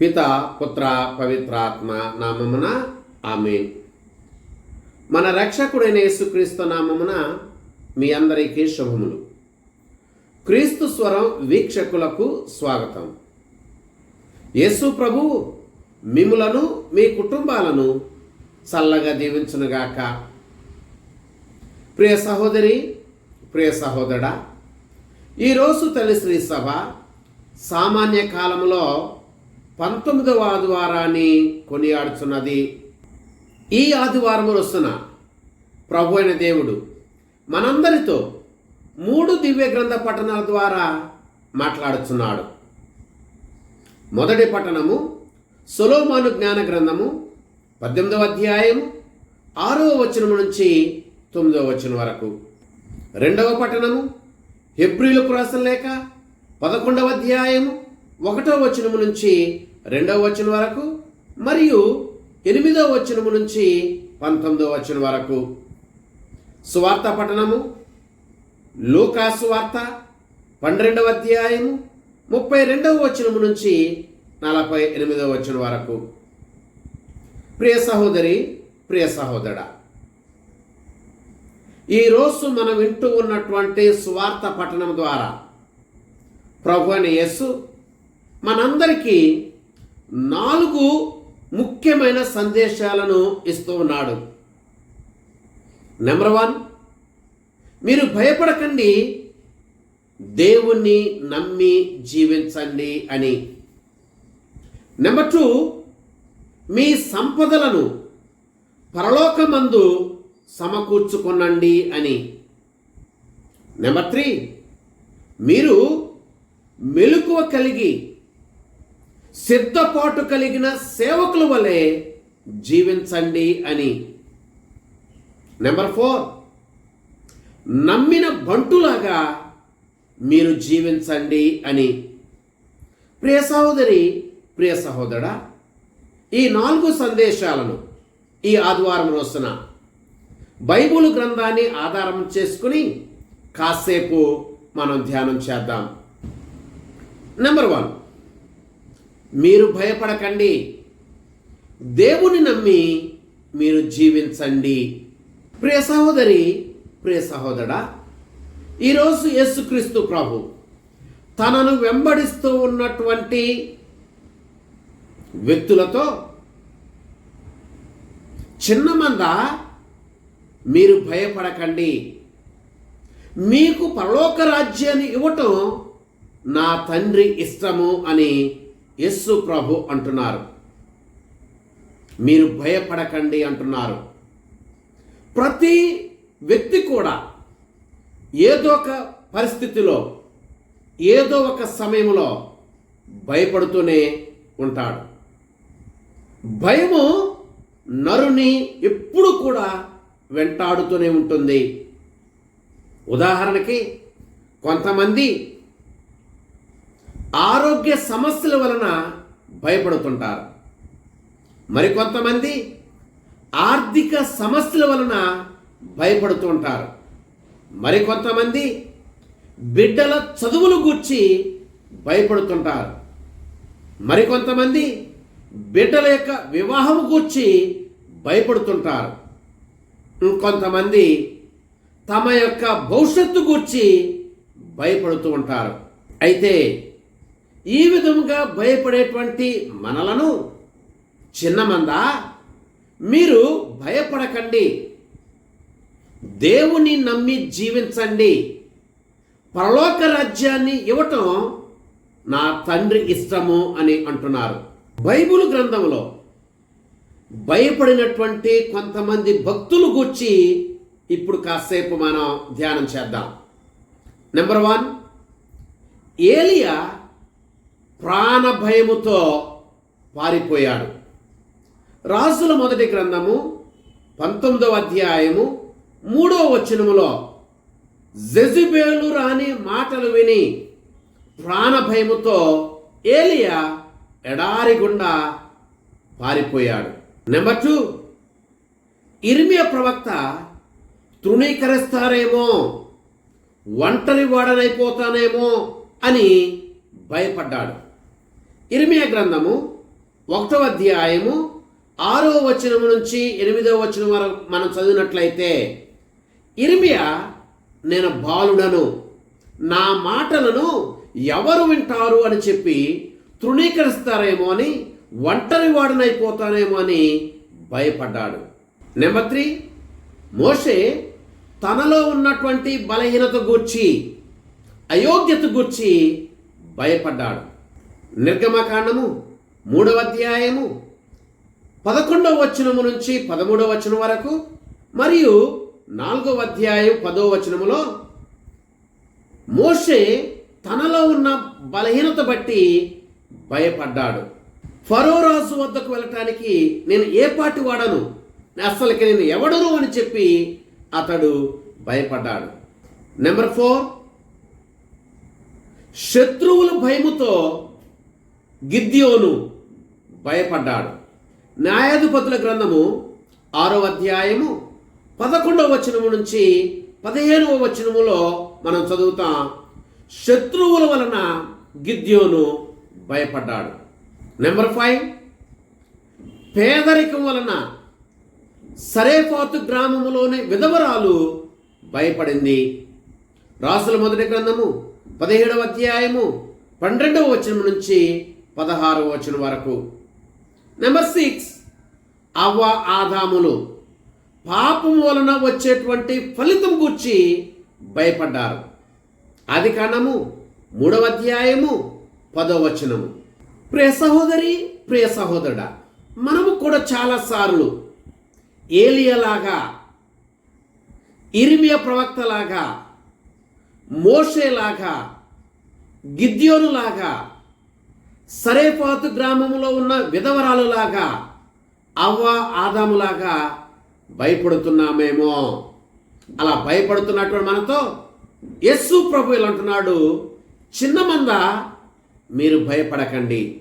పిత పుత్ర పవిత్రాత్మ నామమున ఆమె మన రక్షకుడైన యేసుక్రీస్తు నామమున మీ అందరికీ శుభములు. క్రీస్తు స్వరం వీక్షకులకు స్వాగతం. యేసు ప్రభు మిములను మీ కుటుంబాలను చల్లగా దీవించునుగాక ప్రియ సహోదరి ప్రియ సహోదరా ఈరోజు తల్లి శ్రీ సభ సామాన్య కాలంలో పంతొమ్మిదవ ఆదివారాన్ని కొనియాడుచున్నది. ఈ ఆదివారం వస్తున్న ప్రభు అయిన దేవుడు మనందరితో మూడు దివ్య గ్రంథ పఠనాల ద్వారా మాట్లాడుచున్నాడు. మొదటి పట్టణము సొలోమాను జ్ఞాన గ్రంథము పద్దెనిమిదవ అధ్యాయం ఆరవ వచనము నుంచి తొమ్మిదవ వచనం వరకు. రెండవ పట్టణము హెబ్రిలకు రాసిన లేక పదకొండవ అధ్యాయము ఒకటవ వచనము నుంచి రెండవ వచనం వరకు మరియు ఎనిమిదవ వచనము నుంచి పంతొమ్మిదవ వచనం వరకు. సువార్త పట్టణము లూకా సువార్త పన్నెండవ అధ్యాయము ముప్పై రెండవ వచనము నుంచి నలభై ఎనిమిదవ వచనం వరకు. ప్రియ సహోదరి ప్రియ సహోదరా ఈరోజు మనం వింటూ ఉన్నటువంటి సువార్త పఠనం ద్వారా ప్రభు అని యస్సు మనందరికీ నాలుగు ముఖ్యమైన సందేశాలను ఇస్తూ ఉన్నాడు. నెంబర్ వన్ మీరు భయపడకండి. దేవుణ్ణి నమ్మి జీవించండి అని. నెంబర్ టూ మీ సంపదలను పరలోకమందు సమకూర్చుకొనండి అని. నెంబర్ త్రీ మీరు మెలకువ కలిగి సిద్ధపాటు కలిగిన సేవకుల వలె జీవించండి అని. నెంబర్ ఫోర్ నమ్మిన బంటులాగా మీరు జీవించండి అని. ప్రియ సహోదరి ప్రియ సహోదరా ఈ నాలుగు సందేశాలను ఈ ఆదివారం రోజున బైబుల్ గ్రంథాన్ని ఆధారం చేసుకుని కాసేపు మనం ధ్యానం చేద్దాం. నెంబర్ వన్ మీరు భయపడకండి. దేవుని నమ్మి మీరు జీవించండి. ప్రియ సహోదరి ప్రియ సహోదరా ఈరోజు యేసుక్రీస్తు ప్రభు తనను వెంబడిస్తూ ఉన్నటువంటి వ్యక్తులతో చిన్న మంద మీరు భయపడకండి. మీకు పరలోక రాజ్యాన్ని ఇవ్వటం నా తండ్రి ఇష్టము అని యస్సు ప్రభు అంటున్నారు. మీరు భయపడకండి అంటున్నారు. ప్రతి వ్యక్తి కూడా ఏదో ఒక పరిస్థితిలో ఏదో ఒక సమయంలో భయపడుతూనే ఉంటాడు. భయము నరుని ఎప్పుడు కూడా వెంటాడుతూనే ఉంటుంది. ఉదాహరణకి కొంతమంది ఆరోగ్య సమస్యల వలన భయపడుతుంటారు. మరికొంతమంది ఆర్థిక సమస్యల వలన భయపడుతూ ఉంటారు మరికొంతమంది బిడ్డల చదువులు గూర్చి భయపడుతుంటారు. మరికొంతమంది బిడ్డల యొక్క వివాహం గూర్చి భయపడుతుంటారు. ఇంకొంతమంది తమ యొక్క భవిష్యత్తు గూర్చి భయపడుతూ ఉంటారు. అయితే ఈ విధముగా భయపడేటువంటి మనలను చిన్నమందా? మీరు భయపడకండి. దేవుని నమ్మి జీవించండి. పరలోక రాజ్యాన్ని ఇవ్వటం నా తండ్రి ఇష్టము అని అంటున్నారు. బైబిల్ గ్రంథంలో భయపడినటువంటి కొంతమంది భక్తులు గూర్చి ఇప్పుడు కాసేపు మనం ధ్యానం చేద్దాం. నెంబర్ వన్ ఏలియా ప్రాణ భయముతో పారిపోయాడు. రాసుల మొదటి గ్రంథము పంతొమ్మిదవ అధ్యాయము మూడవ వచనములో జెజుబేలు రాని మాటలు విని ప్రాణ భయముతో ఏలియా ఎడారి గుండా పారిపోయాడు. నెంబర్ టూ ఇర్మియ ప్రవక్త తృణీకరిస్తారేమో ఒంటరి వాడనైపోతానేమో అని భయపడ్డాడు. ఇర్మియా గ్రంథము ఒకటవ అధ్యాయము ఆరో వచనము నుంచి ఎనిమిదో వచనం వరకు మనం చదివినట్లయితే ఇర్మియా నేను బాలుడను నా మాటలను ఎవరు వింటారు అని చెప్పి తృణీకరిస్తారేమో అని ఒంటరి వాడనైపోతానేమో అని భయపడ్డాడు. నెంబర్ త్రీ మోషే తనలో ఉన్నటువంటి బలహీనత గూర్చి అయోగ్యత గూర్చి భయపడ్డాడు. నిర్గమకాండము మూడవ అధ్యాయము పదకొండవ వచనము నుంచి పదమూడవ వచనం వరకు మరియు నాలుగవ అధ్యాయం పదో వచనములో మోషే తనలో ఉన్న బలహీనత బట్టి భయపడ్డాడు. ఫరో రాజు వద్దకు వెళ్ళటానికి నేను ఏ పాటి వాడను? అసలుకి నేను ఎవడను అని చెప్పి అతడు భయపడ్డాడు. నెంబర్ ఫోర్ శత్రువుల భయముతో గిద్యోను భయపడ్డాడు. న్యాయాధిపతుల గ్రంథము ఆరో అధ్యాయము పదకొండవ వచనము నుంచి పదిహేనవ వచనములో మనం చదువుతాం శత్రువుల వలన గిద్యోను భయపడ్డాడు. నెంబర్ ఫైవ్ పేదరికం వలన సరేపాతు గ్రామములోనే విధవరాలు భయపడింది. రాసుల మొదటి గ్రంథము పదిహేడవ అధ్యాయము పన్నెండవ వచనం నుంచి పదహారు వచనం వరకు. నెంబర్ సిక్స్ అవ్వ ఆదాములు పాపం వలన వచ్చేటువంటి ఫలితం గుర్చి భయపడ్డారు. అది కణము మూడవ అధ్యాయము పదో వచనము. ప్రియ సహోదరి ప్రియ సహోదరుడా మనము కూడా చాలా సార్లు. ఏలియలాగా ఇరిమియ ప్రవక్తలాగా మోషేలాగా గిద్యోనులాగా సరేపాతు గ్రామంలో ఉన్న విధవరాలులాగా అవ్వ ఆదాములాగా భయపడుతున్నామేమో. అలా భయపడుతున్నటువంటి మనతో యస్సు ప్రభు ఇలా అంటున్నాడు చిన్న మంద మీరు భయపడకండి.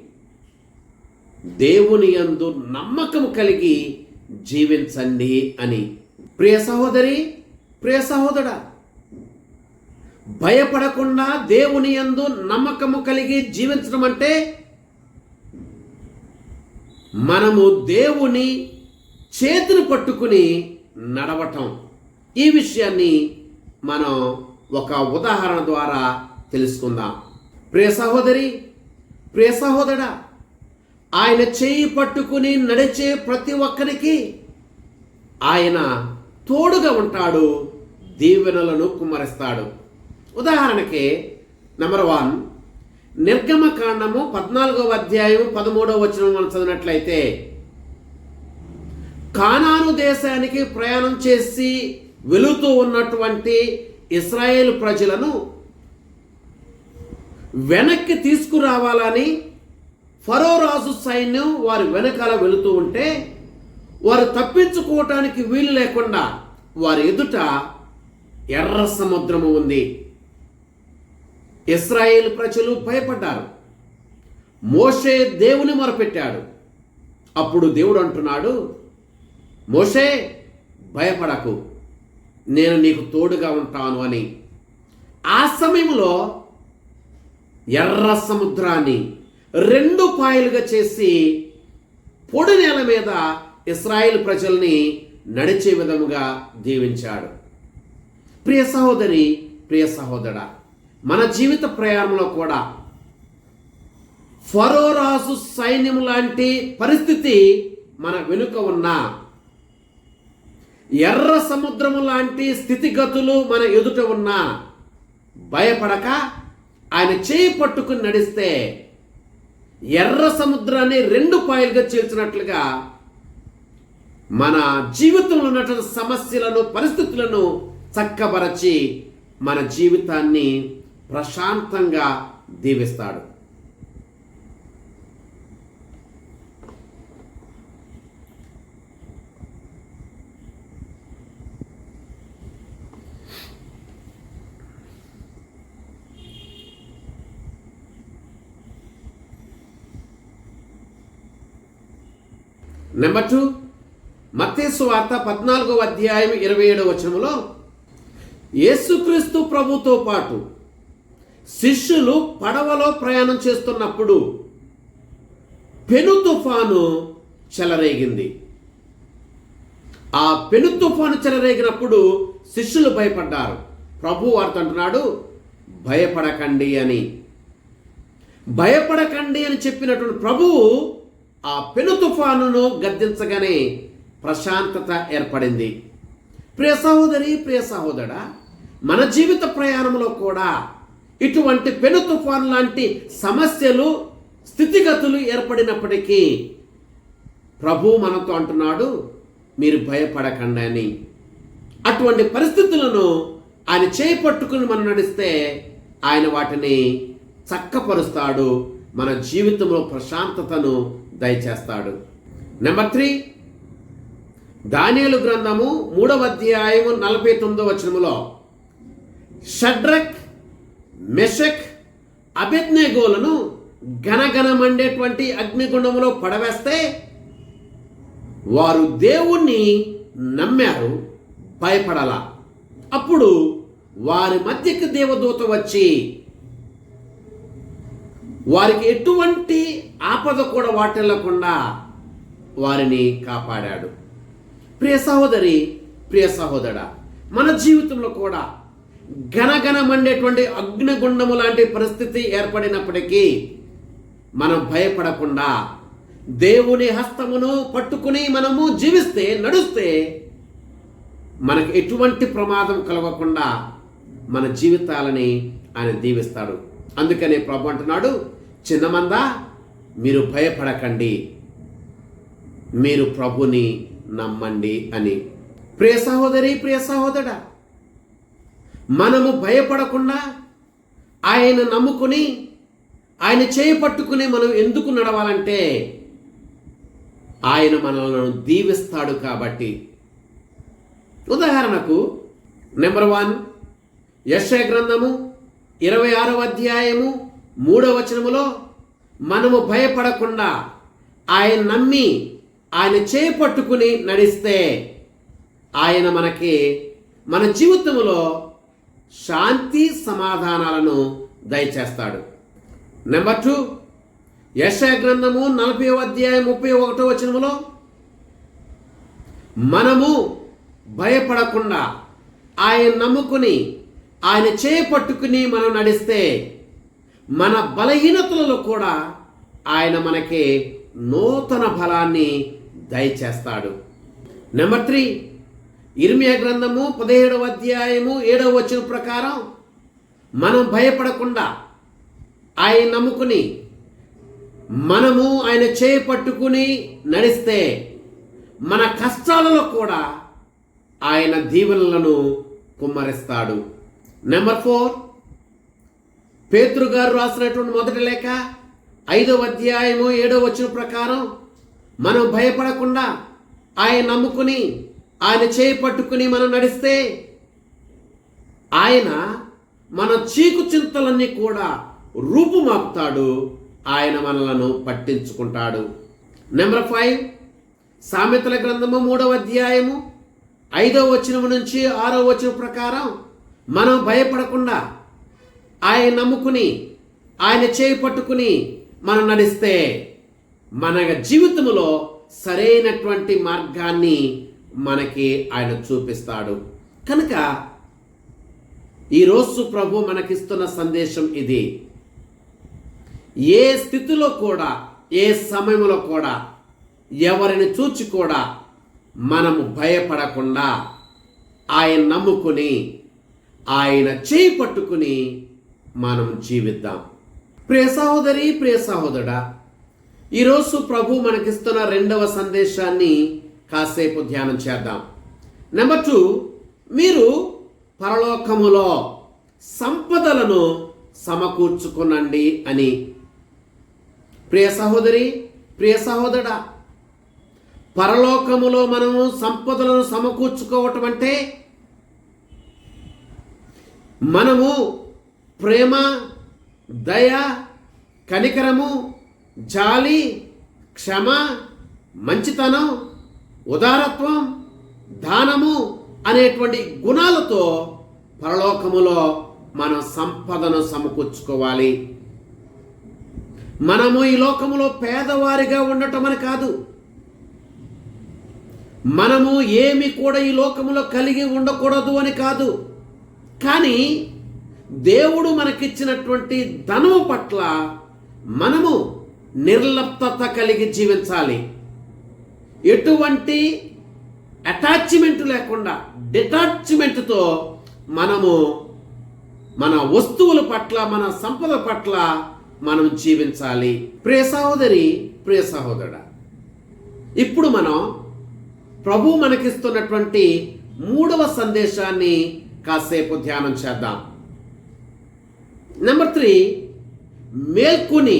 దేవుని యందు నమ్మకం కలిగి జీవించండి అని. ప్రియ సహోదరి ప్రియ సహోదరా భయపడకుండా దేవుని యందు నమ్మకము కలిగి జీవించడం అంటే మనము దేవుని చేతిని పట్టుకుని నడవటం. ఈ విషయాన్ని మనం ఒక ఉదాహరణ ద్వారా తెలుసుకుందాం. ప్రియ సహోదరి ప్రియ సహోదరా ఆయన చేయి పట్టుకుని నడిచే ప్రతి ఒక్కరికి ఆయన తోడుగా ఉంటాడు దీవెనలను కుమ్మరిస్తాడు. ఉదాహరణకి నెంబర్ వన్ నిర్గమకాండము పద్నాలుగవ అధ్యాయం పదమూడవ వచనం మనం చదివినట్లయితే కానాను దేశానికి ప్రయాణం చేసి వెళుతూ ఉన్నటువంటి ఇస్రాయేల్ ప్రజలను వెనక్కి తీసుకురావాలని ఫరో రాజు సైన్యం వారి వెనకాల వెళుతూ ఉంటే వారు తప్పించుకోవటానికి వీలు లేకుండా వారి ఎదుట ఎర్ర సముద్రము ఉంది. ఇస్రాయేల్ ప్రజలు భయపడ్డారు. మోషే దేవుని మొరపెట్టాడు. అప్పుడు దేవుడు అంటున్నాడు మోషే భయపడకు. నేను నీకు తోడుగా ఉంటాను అని. ఆ సమయంలో ఎర్ర సముద్రాన్ని రెండు పాయలుగా చేసి పొడి నేల మీద ఇస్రాయేల్ ప్రజల్ని నడిచే విధముగా దీవించాడు. ప్రియ సహోదరి ప్రియ సహోదరా మన జీవిత ప్రయాణంలో కూడా ఫరోరాసు సైన్యం లాంటి పరిస్థితి మన వెనుక ఉన్న ఎర్ర సముద్రము లాంటి స్థితిగతులు మన ఎదుట ఉన్న భయపడక ఆయన చేయి పట్టుకుని నడిస్తే ఎర్ర సముద్రాన్ని రెండు పాయలుగా చేర్చినట్లుగా మన జీవితంలో ఉన్నటువంటి సమస్యలను పరిస్థితులను చక్కబరచి మన జీవితాన్ని ప్రశాంతంగా దీవిస్తాడు. నెంబర్ టూ మత్తేసు వార్త పద్నాలుగో అధ్యాయం ఇరవై ఏడవ వచనంలో యేసుక్రీస్తు ప్రభుతో పాటు శిష్యులు పడవలో ప్రయాణం చేస్తున్నప్పుడు పెను తుఫాను చెలరేగింది. ఆ పెను తుఫాను చెలరేగినప్పుడు శిష్యులు భయపడ్డారు. ప్రభు వారితో అంటున్నాడు భయపడకండి అని. భయపడకండి అని చెప్పినటువంటి ప్రభువు ఆ పెను తుఫానును గద్దించగానే ప్రశాంతత ఏర్పడింది. ప్రియ సహోదరి ప్రియ సహోదరా మన జీవిత ప్రయాణంలో కూడా ఇటువంటి పెను తుఫాను లాంటి సమస్యలు స్థితిగతులు ఏర్పడినప్పటికీ ప్రభు మనతో అంటున్నాడు మీరు భయపడకండి అని. అటువంటి పరిస్థితులను ఆయన చేపట్టుకుని మనం నడిస్తే ఆయన వాటిని చక్కపరుస్తాడు మన జీవితంలో ప్రశాంతతను దయచేస్తాడు. నెంబర్ త్రీ దానియలు గ్రంథము మూడవ అధ్యాయము నలభై తొమ్మిదో వచనములో షడ్రక్ మెషక్ అభిజ్ఞగోలను గనగనమండేటువంటి అగ్నిగుండములో పడవేస్తే వారు దేవుణ్ణి నమ్మారు భయపడాల. అప్పుడు వారి మధ్యకి దేవదూత వచ్చి వారికి ఎటువంటి ఆపద కూడా వాటిల్లకుండా వారిని కాపాడాడు. ప్రియ సహోదరి ప్రియ సహోదరా మన జీవితంలో కూడా ఘనఘనమండేటువంటి అగ్నిగుండము లాంటి పరిస్థితి ఏర్పడినప్పటికీ మనం భయపడకుండా దేవుని హస్తమును పట్టుకుని మనము జీవిస్తే నడుస్తే మనకు ఎటువంటి ప్రమాదం కలగకుండా మన జీవితాలని ఆయన దీవిస్తాడు. అందుకనే ప్రభు అంటున్నాడు చిన్నమందా మీరు భయపడకండి. మీరు ప్రభుని నమ్మండి అని. ప్రియ సహోదరి ప్రియ సహోదరా మనము భయపడకుండా ఆయన నమ్ముకుని ఆయన చేపట్టుకుని మనం ఎందుకు నడవాలంటే ఆయన మనలను దీవిస్తాడు కాబట్టి. ఉదాహరణకు నెంబర్ వన్ యశయ గ్రంథము ఇరవై ఆరవ అధ్యాయము మూడవ వచనములో మనము భయపడకుండా ఆయన నమ్మి ఆయన చేపట్టుకుని నడిస్తే ఆయన మనకి మన జీవితంలో శాంతి సమాధానాలను దయచేస్తాడు. నెంబర్ టూ యశా గ్రంథము నలభై అధ్యాయం ముప్పై ఒకటో వచనములో మనము భయపడకుండా ఆయన నమ్ముకుని ఆయన చేపట్టుకుని మనం నడిస్తే మన బలహీనతలలో కూడా ఆయన మనకి నూతన బలాన్ని దయచేస్తాడు. నెంబర్ త్రీ ఇర్మియా గ్రంథము పదిహేడవ అధ్యాయము ఏడవ వచ్చిన ప్రకారం మనం భయపడకుండా ఆయన నమ్ముకుని మనము ఆయన చేయి పట్టుకుని నడిస్తే మన కష్టాలలో కూడా ఆయన దీవెనలను కుమ్మరిస్తాడు. నెంబర్ ఫోర్ పేతురు గారు రాసినటువంటి మొదటి లేఖ ఐదవ అధ్యాయము ఏడవ వచ్చిన ప్రకారం మనం భయపడకుండా ఆయన నమ్ముకుని ఆయన చేయి పట్టుకుని మనం నడిస్తే ఆయన మన చీకు చింతలన్నీ కూడా రూపుమాపుతాడు. ఆయన మనలను పట్టించుకుంటాడు. నెంబర్ ఫైవ్ సామెతల గ్రంథము మూడవ అధ్యాయము ఐదవ వచనం నుంచి ఆరో వచనం ప్రకారం మనం భయపడకుండా ఆయన నమ్ముకుని ఆయన చేయి పట్టుకుని మనం నడిస్తే మన జీవితంలో సరైనటువంటి మార్గాన్ని మనకి ఆయన చూపిస్తాడు. కనుక ఈరోజు ప్రభు మనకిస్తున్న సందేశం ఇది. ఏ స్థితిలో కూడా ఏ సమయంలో కూడా ఎవరిని చూచి కూడా మనము భయపడకుండా ఆయన నమ్ముకుని ఆయన చేయి పట్టుకుని మనం జీవిద్దాం. ప్రియ సహోదరి ప్రియ సహోదరుడా ఈరోజు ప్రభు మనకిస్తున్న రెండవ సందేశాన్ని కాసేపు ధ్యానం చేద్దాం. నెంబర్ టూ మీరు పరలోకములో సంపదలను సమకూర్చుకునండి అని. ప్రియ సహోదరి ప్రియ సహోదరా పరలోకములో మనము సంపదలను సమకూర్చుకోవటం అంటే మనము ప్రేమ దయ కనికరము జాలి క్షమ మంచితనం ఉదారత్వం దానము అనేటువంటి గుణాలతో పరలోకములో మనం సంపదను సమకూర్చుకోవాలి. మనము ఈ లోకములో పేదవారిగా ఉండటం అని కాదు. మనము ఏమి కూడా ఈ లోకములో కలిగి ఉండకూడదు అని కాదు. కానీ దేవుడు మనకిచ్చినటువంటి ధనము పట్ల మనము నిర్లప్తత కలిగి జీవించాలి. ఎటువంటి అటాచ్మెంట్ లేకుండా డిటాచ్మెంట్తో మనము మన వస్తువుల పట్ల మన సంపద పట్ల మనం జీవించాలి. ప్రియ సహోదరి ప్రియ సహోదరుడ ఇప్పుడు మనం ప్రభు మనకిస్తున్నటువంటి మూడవ సందేశాన్ని కాసేపు ధ్యానం చేద్దాం. నెంబర్ త్రీ మేల్కొని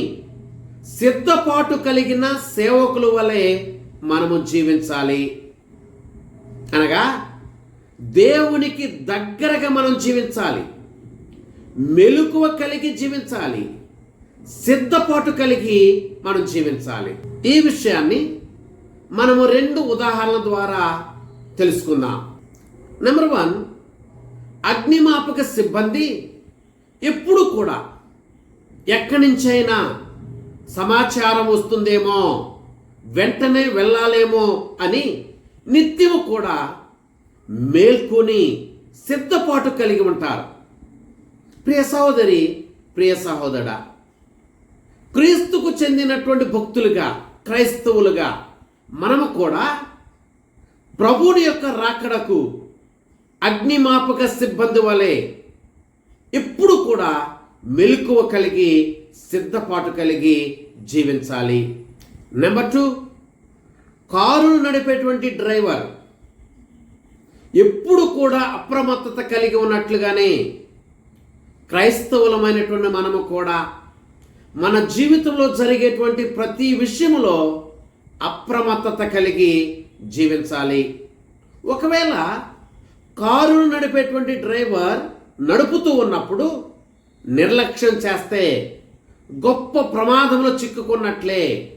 సిద్ధపాటు కలిగిన సేవకుల వలె మనము జీవించాలి. అనగా దేవునికి దగ్గరగా మనం జీవించాలి. మెలకువ కలిగి జీవించాలి. సిద్ధపాటు కలిగి మనం జీవించాలి. ఈ విషయాన్ని మనము రెండు ఉదాహరణల ద్వారా తెలుసుకుందాం. నెంబర్ వన్ అగ్నిమాపక సిబ్బంది ఎప్పుడు కూడా ఎక్కడి నుంచైనా సమాచారం వస్తుందేమో వెంటనే వెళ్ళాలేమో అని నిత్యము కూడా మేల్కొని సిద్ధపాటు కలిగి ఉంటారు. ప్రియ సహోదరి ప్రియ సహోదరా క్రీస్తుకు చెందినటువంటి భక్తులుగా క్రైస్తవులుగా మనము కూడా ప్రభువుని యొక్క రాకడకు అగ్నిమాపక సిబ్బంది వలె ఎప్పుడు కూడా మెలకువ కలిగి సిద్ధపాటు కలిగి జీవించాలి. నెంబర్ టూ కారును నడిపేటువంటి డ్రైవర్ ఎప్పుడు కూడా అప్రమత్తత కలిగి ఉన్నట్లుగానే క్రైస్తవులమైనటువంటి మనము కూడా మన జీవితంలో జరిగేటువంటి ప్రతి విషయంలో అప్రమత్తత కలిగి జీవించాలి. ఒకవేళ కారును నడిపేటువంటి డ్రైవర్ నడుపుతూ ఉన్నప్పుడు నిర్లక్ష్యం చేస్తే గొప్ప ప్రమాదంలో చిక్కుకున్నట్లే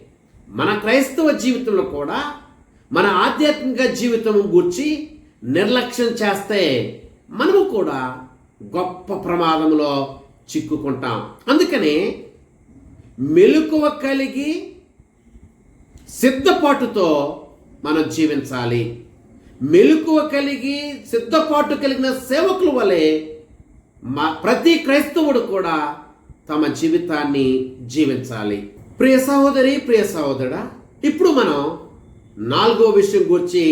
మన క్రైస్తవ జీవితంలో కూడా మన ఆధ్యాత్మిక జీవితం గూర్చి నిర్లక్ష్యం చేస్తే మనము కూడా గొప్ప ప్రమాదంలో చిక్కుకుంటాం. అందుకనే మెలకువ కలిగి సిద్ధపాటుతో మనం జీవించాలి. మెలకువ కలిగి సిద్ధపాటు కలిగిన సేవకుల వలె మా ప్రతి క్రైస్తవుడు కూడా తమ జీవితాన్ని జీవించాలి. ప్రియ సహోదరి ప్రియ సహోదరుడా ఇప్పుడు మనం నాలుగో విషయం గురించి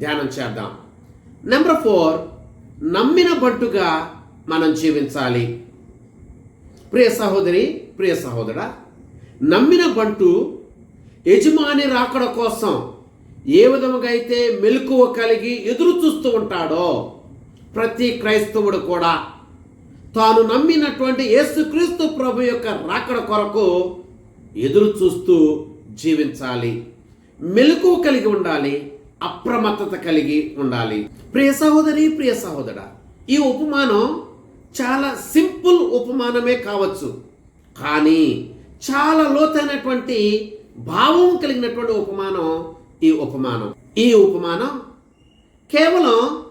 ధ్యానం చేద్దాం. నెంబర్ ఫోర్ నమ్మిన బంటుగా మనం జీవించాలి. ప్రియ సహోదరి ప్రియ సహోదరా నమ్మిన బంటు యజమాని రాకడ కోసం ఏ విధముగా అయితే మెలకువ కలిగి ఎదురు చూస్తూ ఉంటాడో ప్రతి క్రైస్తవుడు కూడా తాను నమ్మినటువంటి యేసుక్రీస్తు ప్రభు యొక్క రాకడ కొరకు ఎదురు చూస్తూ జీవించాలి. మెలకు కలిగి ఉండాలి. అప్రమత్తత కలిగి ఉండాలి. ప్రియ సహోదరి ప్రియ సహోదర ఈ ఉపమానం చాలా సింపుల్ ఉపమానమే కావచ్చు. కానీ చాలా లోతైనటువంటి భావం కలిగినటువంటి ఉపమానం ఈ ఉపమానం. ఈ ఉపమానం కేవలం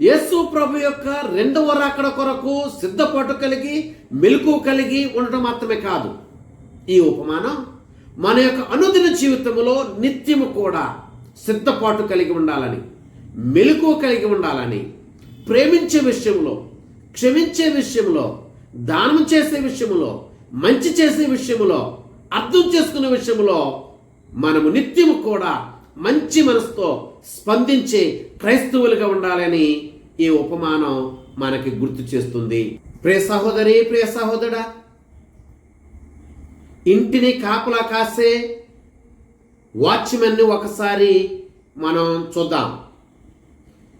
యేసు ప్రభు యొక్క రెండవ రాకడ కొరకు సిద్ధపాటు కలిగి మెలకు కలిగి ఉండటం మాత్రమే కాదు. ఈ ఉపమానం మన యొక్క అనుదిన జీవితంలో నిత్యము కూడా సిద్ధపాటు కలిగి ఉండాలని మెలకు కలిగి ఉండాలని ప్రేమించే విషయంలో క్షమించే విషయంలో దానం చేసే విషయంలో మంచి చేసే విషయంలో అర్థం చేసుకునే విషయంలో మనము నిత్యము కూడా మంచి మనసుతో స్పందించే క్రైస్తవులుగా ఉండాలని ఈ ఉపమానం మనకి గుర్తు చేస్తుంది. ప్రియ సహోదరి ప్రియ సహోదరా ఇంటిని కాపలా కాసే వాచ్మెన్ని ఒకసారి మనం చూద్దాం.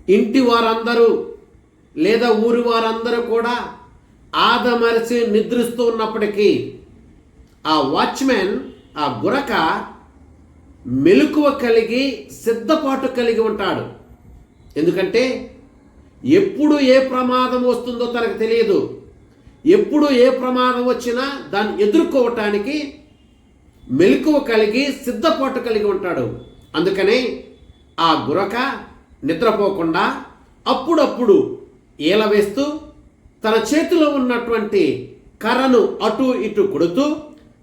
ఇంటి వారందరూ లేదా ఊరి వారందరూ కూడా ఆదమరిచి నిద్రిస్తూ ఉన్నప్పటికీ ఆ వాచ్మెన్ ఆ గురక మెలకువ కలిగి సిద్ధపాటు కలిగి ఉంటాడు. ఎందుకంటే ఎప్పుడు ఏ ప్రమాదం వస్తుందో తనకు తెలియదు. ఎప్పుడు ఏ ప్రమాదం వచ్చినా దాన్ని ఎదుర్కోవటానికి మెలకువ కలిగి సిద్ధపాటు కలిగి ఉంటాడు. అందుకనే ఆ గురక నిద్రపోకుండా అప్పుడప్పుడు ఏలవేస్తూ తన చేతిలో ఉన్నటువంటి కర్రను అటు ఇటు కొడుతూ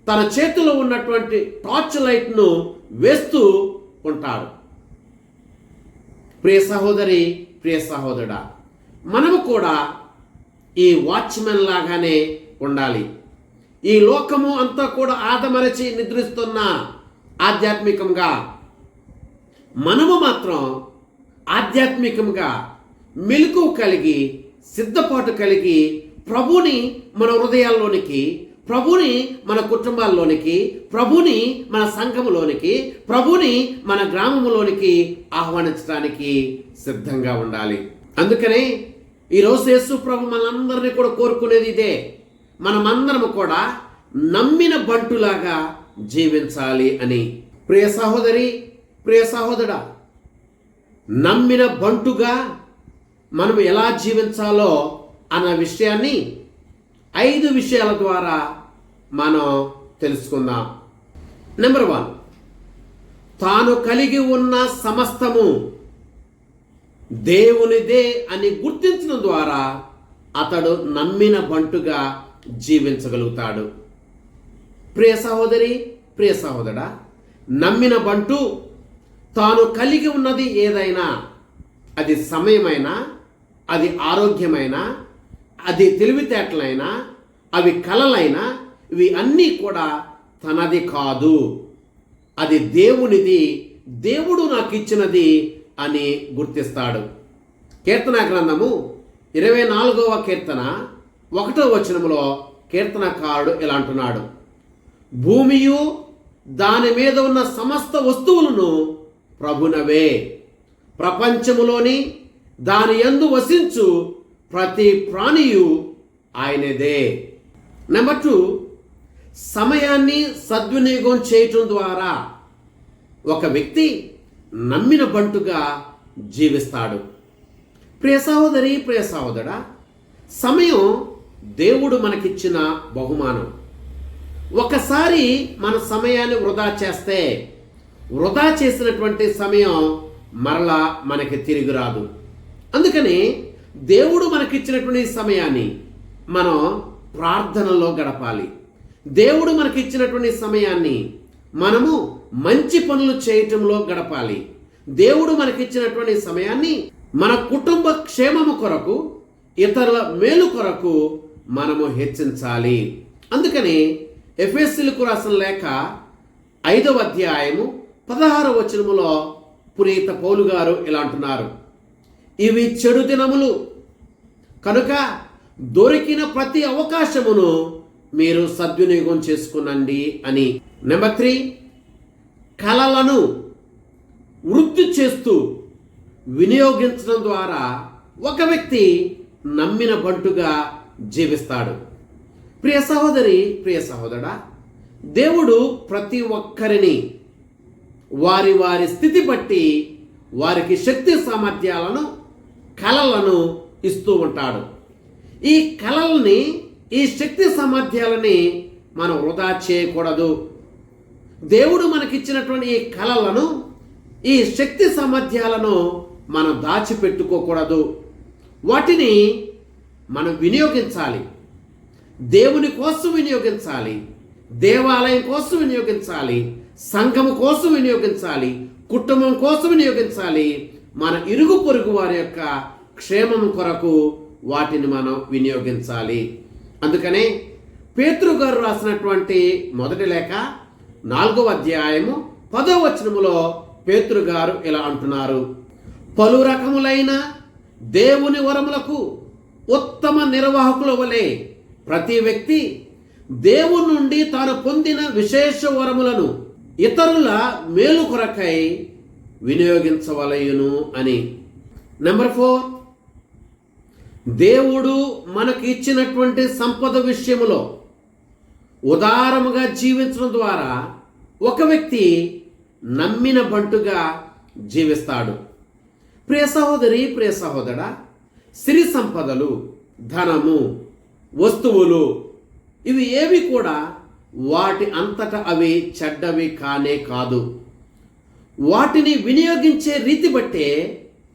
తన చేతిలో ఉన్నటువంటి టార్చ్ లైట్ను వేస్తూ ఉంటాడు. ప్రియ సహోదరి ప్రియ సహోదరుడా మనము కూడా ఈ వాచ్మెన్ లాగానే ఉండాలి. ఈ లోకము అంతా కూడా ఆదమరచి నిద్రిస్తున్న ఆధ్యాత్మికంగా మనము మాత్రం ఆధ్యాత్మికంగా మెలకు కలిగి సిద్ధపాటు కలిగి ప్రభుని మన హృదయాల్లోనికి ప్రభుని మన కుటుంబాల్లోనికి ప్రభుని మన సంఘములోనికి ప్రభుని మన గ్రామములోనికి ఆహ్వానించడానికి సిద్ధంగా ఉండాలి. అందుకనే ఈరోజు యేసు ప్రభు మనందరినీ కూడా కోరుకునేది ఇదే. మనమందరం కూడా నమ్మిన బంటులాగా జీవించాలి అని. ప్రియ సహోదరి ప్రియ సహోదరా నమ్మిన బంటుగా మనం ఎలా జీవించాలో అన్న విషయాన్ని ఐదు విషయాల ద్వారా మనం తెలుసుకుందాం. నెంబర్ వన్ తాను కలిగి ఉన్న సమస్తము దేవునిదే అని గుర్తించడం ద్వారా అతడు నమ్మిన బంటుగా జీవించగలుగుతాడు. ప్రియ సహోదరి ప్రియ సహోదరా నమ్మిన బంటు తాను కలిగి ఉన్నది ఏదైనా అది సమయమైనా అది ఆరోగ్యమైనా అది తెలివితేటలైనా అవి కలలైనా ఇవి అన్నీ కూడా తనది కాదు. అది దేవునిది దేవుడు నాకు ఇచ్చినది అని గుర్తిస్తాడు. కీర్తన గ్రంథము ఇరవై నాలుగవ కీర్తన ఒకటో వచనములో కీర్తనకారుడు ఇలా అంటున్నాడు. భూమియు దాని మీద ఉన్న సమస్త వస్తువులను ప్రభునవే. ప్రపంచములోని దాని యందు వసించు ప్రతి ప్రాణియు ఆయనదే. నెంబర్ టూ సమయాన్ని సద్వినియోగం చేయటం ద్వారా ఒక వ్యక్తి నమ్మిన బంటుగా జీవిస్తాడు. ప్రియ సహోదరి ప్రియ సహోదరా సమయం దేవుడు మనకిచ్చిన బహుమానం. ఒకసారి మన సమయాన్ని వృధా చేస్తే వృధా చేసినటువంటి సమయం మరలా మనకి తిరిగి రాదు. అందుకని దేవుడు మనకిచ్చినటువంటి సమయాన్ని మనం ప్రార్థనలో గడపాలి. దేవుడు మనకిచ్చినటువంటి సమయాన్ని మనము మంచి పనులు చేయటంలో గడపాలి. దేవుడు మనకిచ్చినటువంటి సమయాన్ని మన కుటుంబ క్షేమము కొరకు ఇతరుల మేలు కొరకు మనము హెచ్చించాలి. అందుకని ఎఫ్ఎస్సీలకు రాసిన లేఖ ఐదవ అధ్యాయము పదహారు వచనములో పునీత పౌలు గారు ఇలా అంటున్నారు. ఇవి చెడు దినములు. కనుక దొరికిన ప్రతి అవకాశమును మీరు సద్వినియోగం చేసుకునండి అని. నెంబర్ త్రీ కళలను వృద్ధి చేస్తూ వినియోగించడం ద్వారా ఒక వ్యక్తి నమ్మిన బంటుగా జీవిస్తాడు. ప్రియ సహోదరి ప్రియ సహోదరా దేవుడు ప్రతి ఒక్కరిని వారి వారి స్థితి బట్టి వారికి శక్తి సామర్థ్యాలను కళలను ఇస్తూ ఉంటాడు. ఈ కళల్ని ఈ శక్తి సామర్థ్యాలని మనం వృధా చేయకూడదు. దేవుడు మనకిచ్చినటువంటి ఈ కళలను ఈ శక్తి సామర్థ్యాలను మనం దాచిపెట్టుకోకూడదు. వాటిని మనం వినియోగించాలి. దేవుని కోసం వినియోగించాలి. దేవాలయం కోసం వినియోగించాలి. సంఘము కోసం వినియోగించాలి. కుటుంబం కోసం వినియోగించాలి. మన ఇరుగు పొరుగు వారి యొక్క క్షేమం కొరకు వాటిని మనం వినియోగించాలి. అందుకనే పేతృ గారు రాసినటువంటి మొదటి లేఖ నాలుగవ అధ్యాయము పదో వచనములో పేతృగారు ఇలా అంటున్నారు. పలు రకములైన దేవుని వరములకు ఉత్తమ నిర్వాహకుల వలె ప్రతి వ్యక్తి దేవుని నుండి తాను పొందిన విశేష వరములను ఇతరుల మేలు కొరకై వినియోగించవలయును అని. నెంబర్ ఫోర్ దేవుడు మనకు ఇచ్చినటువంటి సంపద విషయములో ఉదారముగా జీవించడం ద్వారా ఒక వ్యక్తి నమ్మిన బంటుగా జీవిస్తాడు. ప్రియ సహోదరి ప్రియ సహోదర సిరి సంపదలు ధనము వస్తువులు ఇవి ఏవి కూడా వాటి అంతట అవి చెడ్డవి కానే కాదు. వాటిని వినియోగించే రీతి బట్టే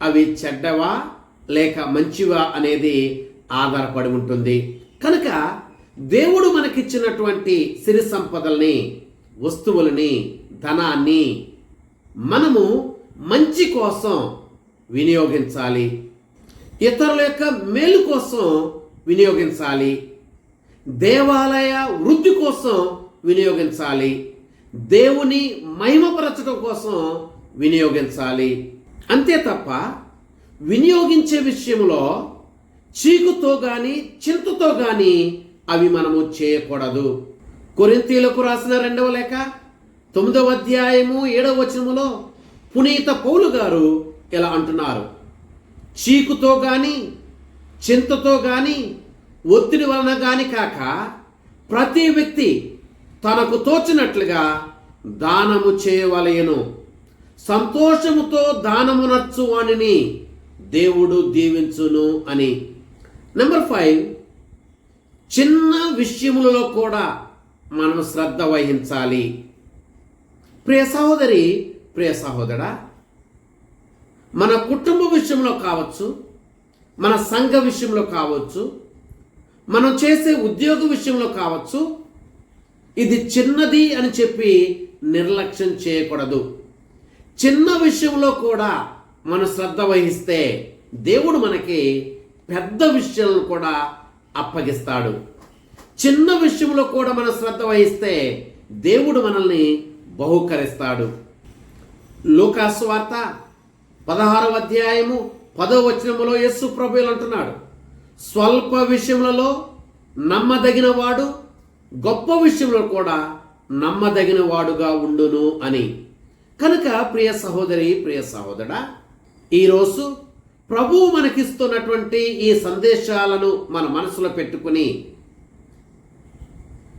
అవి చెడ్డవా లేక మంచివా అనేది ఆధారపడి ఉంటుంది. కనుక దేవుడు మనకిచ్చినటువంటి సిరి సంపదల్ని వస్తువులని ధనాన్ని మనము మంచి కోసం వినియోగించాలి. ఇతరుల యొక్క మేలు కోసం వినియోగించాలి. దేవాలయ వృద్ధి కోసం వినియోగించాలి. దేవుని మహిమపరచడం కోసం వినియోగించాలి. అంతే తప్ప వినియోగించే విషయంలో చీకుతో కానీ చింతతో కానీ అవి మనము చేయకూడదు. కొరింతీలకు రాసిన రెండవ లేఖ తొమ్మిదవ అధ్యాయము ఏడవ వచనములో పునీత పౌలు గారు ఇలా అంటున్నారు. చీకుతో కానీ చింతతో కానీ ఒత్తిడి వలన కానీ కాక ప్రతి వ్యక్తి తనకు తోచినట్లుగా దానము చేయవలయను సంతోషముతో దానము నచ్చు వాణిని దేవుడు దీవించును అని. నెంబర్ ఫైవ్ చిన్న విషయములలో కూడా మనం శ్రద్ధ వహించాలి. ప్రియ సహోదరి ప్రియ సహోదరా మన కుటుంబ విషయంలో కావచ్చు మన సంఘ విషయంలో కావచ్చు మనం చేసే ఉద్యోగ విషయంలో కావచ్చు ఇది చిన్నది అని చెప్పి నిర్లక్ష్యం చేయకూడదు. చిన్న విషయంలో కూడా మన శ్రద్ధ వహిస్తే దేవుడు మనకి పెద్ద విషయాలను కూడా అప్పగిస్తాడు. చిన్న విషయంలో కూడా మన శ్రద్ధ వహిస్తే దేవుడు మనల్ని బహుకరిస్తాడు. లోకాస్వార్త పదహారవ అధ్యాయము పదో వచనములో యస్సు ప్రభువులు అంటున్నాడు. స్వల్ప విషయములలో నమ్మదగిన వాడు గొప్ప విషయంలో కూడా నమ్మదగిన వాడుగా ఉండును అని. కనుక ప్రియ సహోదరి ప్రియ సహోదరా ఈరోజు ప్రభువు మనకిస్తున్నటువంటి ఈ సందేశాలను మన మనసులో పెట్టుకుని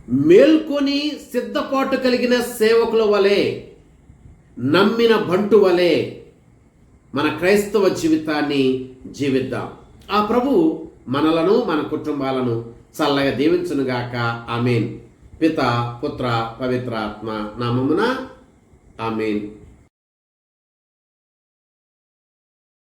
మేల్కొని సిద్ధపాటు కలిగిన సేవకుల వలె నమ్మిన బంటు వలె మన క్రైస్తవ జీవితాన్ని జీవిద్దాం. ఆ ప్రభు మనలను మన కుటుంబాలను చల్లగా దీవించునుగాక. ఆమెన్. పిత పుత్ర పవిత్రాత్మ నామమున ఆమెన్.